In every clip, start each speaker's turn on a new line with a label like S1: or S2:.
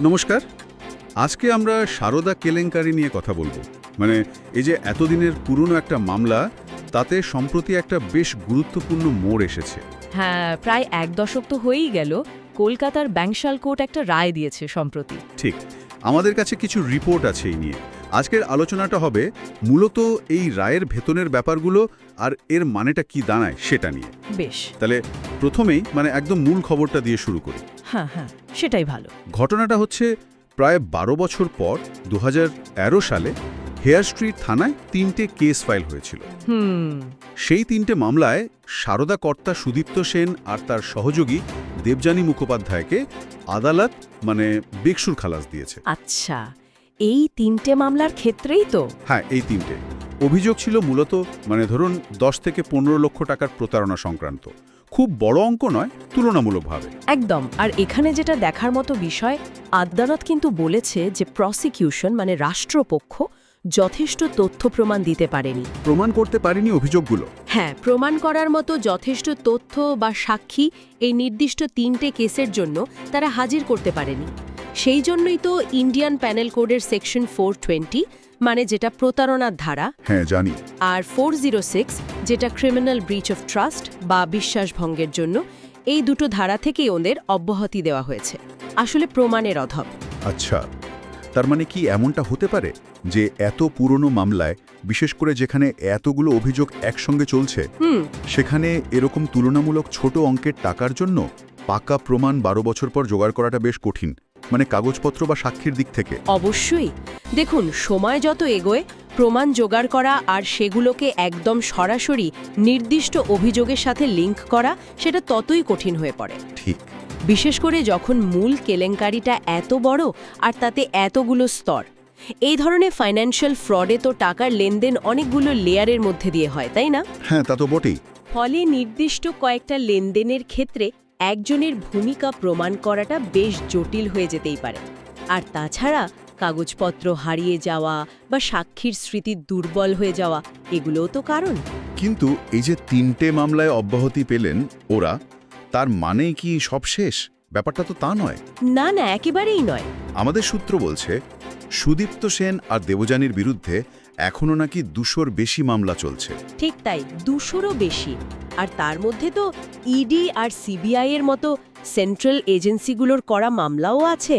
S1: নমস্কার। আজকে আমরা সারদা কেলেঙ্কারি নিয়ে কথা বলব। মানে এই যে এতদিনের পুরনো একটা মামলা তাতে সম্প্রতি একটা বেশ গুরুত্বপূর্ণ মোড় এসেছে।
S2: হ্যাঁ প্রায় এক দশক তো হয়েই গেল কলকাতার ব্যাংশাল কোর্ট একটা রায় দিয়েছে সম্প্রতি।
S1: ঠিক। আমাদের কাছে কিছু রিপোর্ট আছে এই নিয়ে। আজকের আলোচনাটা হবে মূলত এই রায়ের ভেতনের ব্যাপারগুলো আর এর মানেটা কি দাঁড়ায় সেটা নিয়ে।
S2: বেশ।
S1: তাহলে প্রথমেই মানে একদম মূল খবরটা দিয়ে শুরু করি।
S2: হ্যাঁ হ্যাঁ সেটাই ভালো।
S1: ঘটনাটা হচ্ছে প্রায় বারো বছর পর দু সালে হেয়ার স্ট্রিট থানায় তিনটে কেস ফাইল হয়েছিল। সেই তিনটে মামলায় সারদা কর্তা সুদীপ্ত সেন আর তার সহযোগী দেবযানী মুখোপাধ্যায়কে আদালত মানে বেকসুর খালাস দিয়েছে।
S2: আচ্ছা এই তিনটে মামলার ক্ষেত্রেই তো?
S1: হ্যাঁ এই তিনটে। অভিযোগ ছিল মূলত মানে ধরুন দশ থেকে পনেরো লক্ষ টাকার প্রতারণা সংক্রান্ত। খুব বড় অঙ্ক নয় তুলনামূলকভাবে।
S2: একদম আর এখানে যেটা দেখার মতো বিষয় আদালত কিন্তু বলেছে যে প্রসিকিউশন মানে রাষ্ট্রপক্ষ যথেষ্ট তথ্য প্রমাণ দিতে পারেনি।
S1: প্রমাণ করতে পারেনি অভিযোগগুলো?
S2: হ্যাঁ প্রমাণ করার মতো যথেষ্ট তথ্য বা সাক্ষী এই নির্দিষ্ট তিনটে কেসের জন্য তারা হাজির করতে পারেনি। সেই জন্যই তো ইন্ডিয়ান প্যানেল কোডের সেকশন ফোর মানে যেটা প্রতারণার ধারা
S1: হ্যাঁ জানি।
S2: আর ফোর জিরো সিক্স যেটা ক্রিমিনাল ব্রিচ অফ ট্রাস্ট বা বিশ্বাসভঙ্গের জন্য এই দুটো ধারা থেকেই ওদের অব্যাহতি দেওয়া হয়েছে। আসলে প্রমাণের অভাব।
S1: আচ্ছা তার মানে কি এমনটা হতে পারে যে এত পুরনো মামলায় বিশেষ করে যেখানে এতগুলো অভিযোগ একসঙ্গে চলছে সেখানে এরকম তুলনামূলক ছোট অঙ্কের টাকার জন্য পাকা প্রমাণ বারো বছর পর জোগাড় করাটা বেশ কঠিন মানে কাগজপত্র বা সাক্ষীর দিক থেকে।
S2: অবশ্যই। দেখুন সময় যত এগোয় প্রমাণ জোগাড় করা আর সেগুলোকে একদম সরাসরি নির্দিষ্ট অভিযোগের সাথে লিঙ্ক করা সেটা ততই কঠিন হয়ে পড়ে।
S1: ঠিক।
S2: বিশেষ করে যখন মূল কেলেঙ্কারিটা এত বড় আর তাতে এতগুলো স্তর। এই ধরনের ফাইন্যান্সিয়াল ফ্রডে তো টাকার লেনদেন অনেকগুলো লেয়ারের মধ্যে দিয়ে হয় তাই না?
S1: হ্যাঁ তা তো বটেই।
S2: ফলে নির্দিষ্ট কয়েকটা লেনদেনের ক্ষেত্রে একজনের ভূমিকা প্রমাণ করাটা বেশ জটিল হয়ে যেতেই পারে। আর তাছাড়া কাগজপত্র হারিয়ে যাওয়া বা সাক্ষীর স্মৃতি দুর্বল হয়ে যাওয়া এগুলোও তো কারণ।
S1: কিন্তু এই যে তিনটে মামলায় অব্যাহতি পেলেন ওরা তার মানে কি সব শেষ? ব্যাপারটা তো তা নয়।
S2: না না একেবারেই নয়।
S1: আমাদের সূত্র বলছে সুদীপ্ত সেন আর দেবযানীর বিরুদ্ধে এখনও নাকি দুশোর বেশি মামলা চলছে।
S2: ঠিক তাই দুশোরও বেশি। আর তার মধ্যে তো ইডি আর সিবিআই এর মতো সেন্ট্রাল এজেন্সিগুলোর করা মামলাও আছে।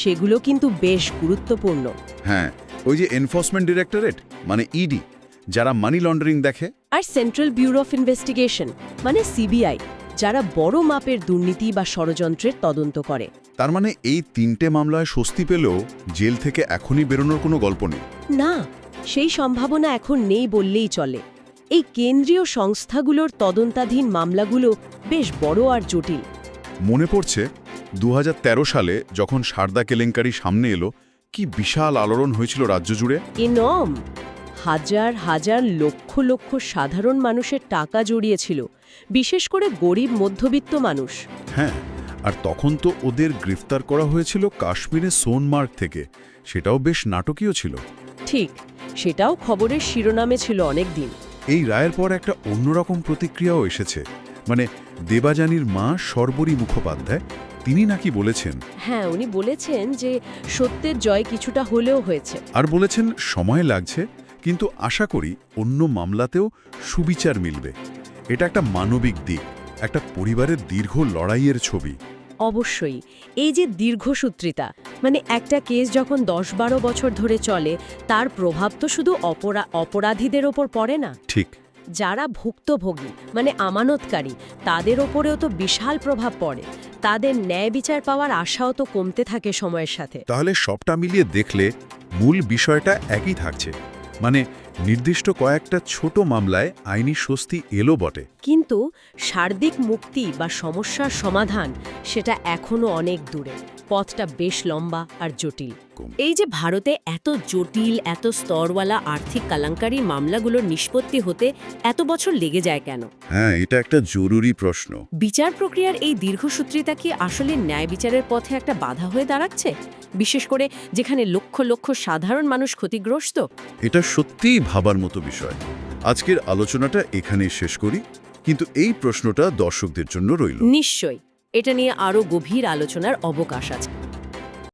S2: সেগুলো কিন্তু বেশ গুরুত্বপূর্ণ।
S1: হ্যাঁ ওই যে এনফোর্সমেন্ট ডিরেক্টরেট মানে ইডি যারা মানি লন্ডারিং দেখে।
S2: আর সেন্ট্রাল ব্যুরো অফ ইনভেস্টিগেশন মানে সিবিআই যারা বড় মাপের দুর্নীতি বা ষড়যন্ত্রের তদন্ত করে।
S1: তার মানে এই তিনটে মামলায় স্বস্তি পেলেও জেল থেকে এখনই বেরোনোর কোনো গল্প নেই।
S2: না সেই সম্ভাবনা এখন নেই বললেই চলে। এই কেন্দ্রীয় সংস্থাগুলোর তদন্তাধীন মামলাগুলো বেশ বড় আর জটিল।
S1: মনে পড়ছে দু হাজার তেরো সালে যখন সারদা কেলেঙ্কারি সামনে এলো কি বিশাল আলোড়ন হয়েছিল রাজ্য জুড়ে?
S2: এনম হাজার হাজার লক্ষ লক্ষ সাধারণ মানুষের টাকা জড়িয়েছিল বিশেষ করে গরিব মধ্যবিত্ত মানুষ।
S1: হ্যাঁ আর তখন তো ওদের গ্রেফতার করা হয়েছিল কাশ্মীরে সোনমার্গ থেকে। সেটাও বেশ নাটকীয় ছিল।
S2: ঠিক সেটাও খবরের শিরোনামে ছিল অনেক দিন
S1: এই রায়ের পর একটা অন্যরকম প্রতিক্রিয়াও এসেছে। মানে দেবাজানির মা সর্বরী মুখোপাধ্যায় তিনি নাকি বলেছেন?
S2: হ্যাঁ উনি বলেছেন যে সত্যের জয় কিছুটা হলেও হয়েছে।
S1: আর বলেছেন সময় লাগছে কিন্তু আশা করি অন্য মামলাতেও সুবিচার মিলবে। এটা একটা মানবিক দিক একটা পরিবারের দীর্ঘ লড়াইয়ের ছবি।
S2: অবশ্যই এই যে দীর্ঘসূত্রিতা মানে একটা কেস যখন দশ বারো বছর ধরে চলে তার প্রভাব তো শুধু অপরা অপরাধীদের ওপর পড়ে না।
S1: ঠিক।
S2: যারা ভুক্তভোগী মানে আমানতকারী তাদের ওপরেও তো বিশাল প্রভাব পড়ে। তাদের ন্যায় বিচার পাওয়ার আশাও তো কমতে থাকে সময়ের সাথে।
S1: তাহলে সবটা মিলিয়ে দেখলে মূল বিষয়টা একই থাকছে। মানে নির্দিষ্ট কয়েকটা ছোট মামলায় আইনি স্বস্তি এলো বটে।
S2: কিন্তু সার্বিক মুক্তি বা সমস্যার সমাধান সেটা এখনও অনেক দূরে। পথটা বেশ লম্বা আর জটিল। এই যে ভারতে এত জটিল এত স্তরওয়ালা আর্থিক কালাঙ্কারি মামলাগুলোর নিষ্পত্তি হতে এত বছর লেগে যায় কেন?
S1: হ্যাঁ এটা একটা জরুরি প্রশ্ন।
S2: বিচার প্রক্রিয়ার এই দীর্ঘসূত্রিতা কি আসলে ন্যায় বিচারের পথে একটা বাধা হয়ে দাঁড়াচ্ছে? বিশেষ করে যেখানে লক্ষ লক্ষ সাধারণ মানুষ ক্ষতিগ্রস্ত।
S1: এটা সত্যিই ভাবার মতো বিষয়। আজকের আলোচনাটা এখানেই শেষ করি কিন্তু এই প্রশ্নটা দর্শকদের জন্য রইল।
S2: নিশ্চয়ই। এটা নিয়ে আরও গভীর আলোচনার অবকাশ আছে।